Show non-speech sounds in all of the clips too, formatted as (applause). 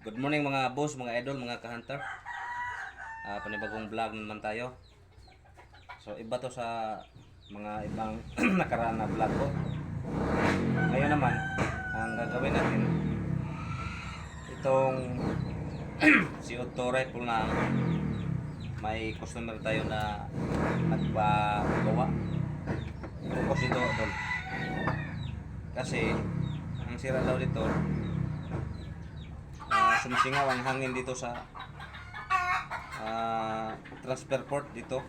Good morning mga boss, mga idol, mga ka-hunter. Ah, panibagong vlog naman tayo. So iba to sa mga ibang (clears throat) nakaraan na vlog ko. Ngayon naman, ang gagawin natin itong (clears throat) si Otto Rifle na may customer tayo na nagpagawa. Focus ito, tol. Kasi ang sira daw dito, sumisingaw ang hangin dito sa ah, transfer port dito.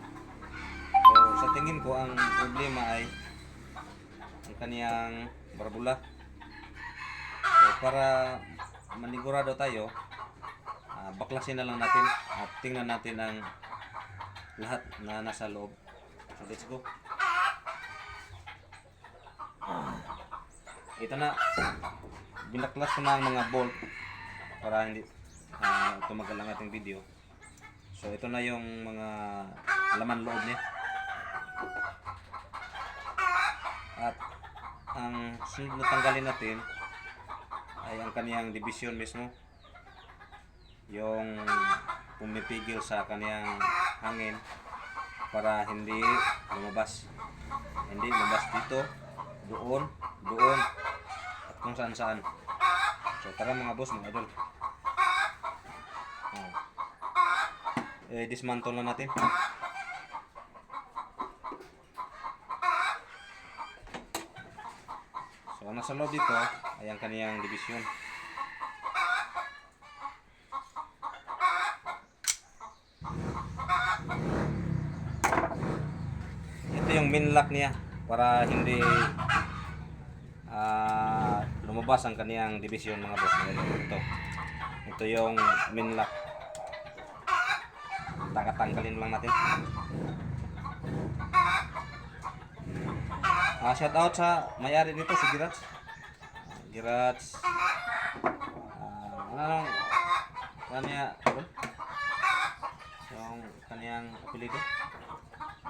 So, sa tingin ko ang problema ay ang kaniyang barbula. So, para manigurado tayo, ah, baklasin na lang natin at tingnan natin ang lahat na nasa loob. So, let's go. Ito na, binaklas ko na ang mga bolt para hindi uh, tumagal ang ating video. So ito na yung mga laman loob niya. At ang sunod na tanggalin natin ay ang kaniyang division mismo. Yung pumipigil sa kaniyang hangin para hindi lumabas. Hindi lumabas dito, doon, doon, at kung saan saan. So tara mga boss, mga idol. Oh. Eh, dismantle na natin. So ang nasa loob dito ay ang kaniyang division. Ito yung main lock niya para hindi ah, lumabas ang kaniyang division mga boss. Ito. Ito yung main lock. Takatanggalin lang natin. Ah, shout out sa may-ari nito si Girats. Ah, Girats. Ah, ano kanya yung kaniyang apelido?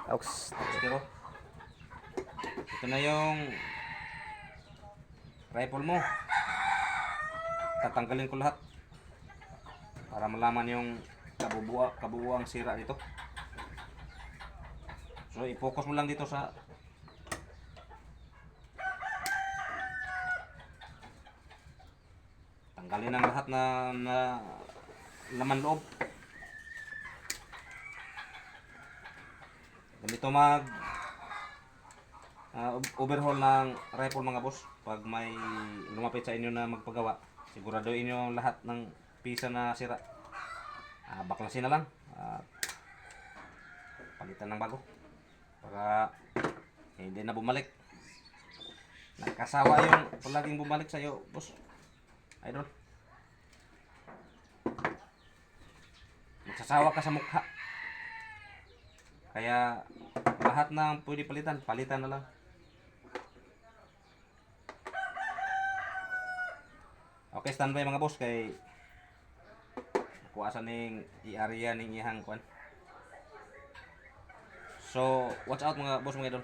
Aux. Pero ito na yung rifle mo. Tatanggalin ko lahat para malaman yung kabubuo kabuuang sira dito. So i-focus mo lang dito sa tanggalin ang lahat na, na laman loob. Ganito mag ah, overhaul ng rifle mga boss pag may lumapit sa inyo na magpagawa siguraduhin nyo lahat ng pisa na sira ah, baklasin na lang. At palitan ng bago. Para hindi na bumalik. Nagkasawa yung palaging bumalik sa iyo boss. Idol. Magsasawa ka sa mukha. Kaya lahat ng pwede palitan, palitan na lang. Okay, standby mga boss kay kuwasan ning i-area ning ihang kwan. So, watch out mga boss mga idol.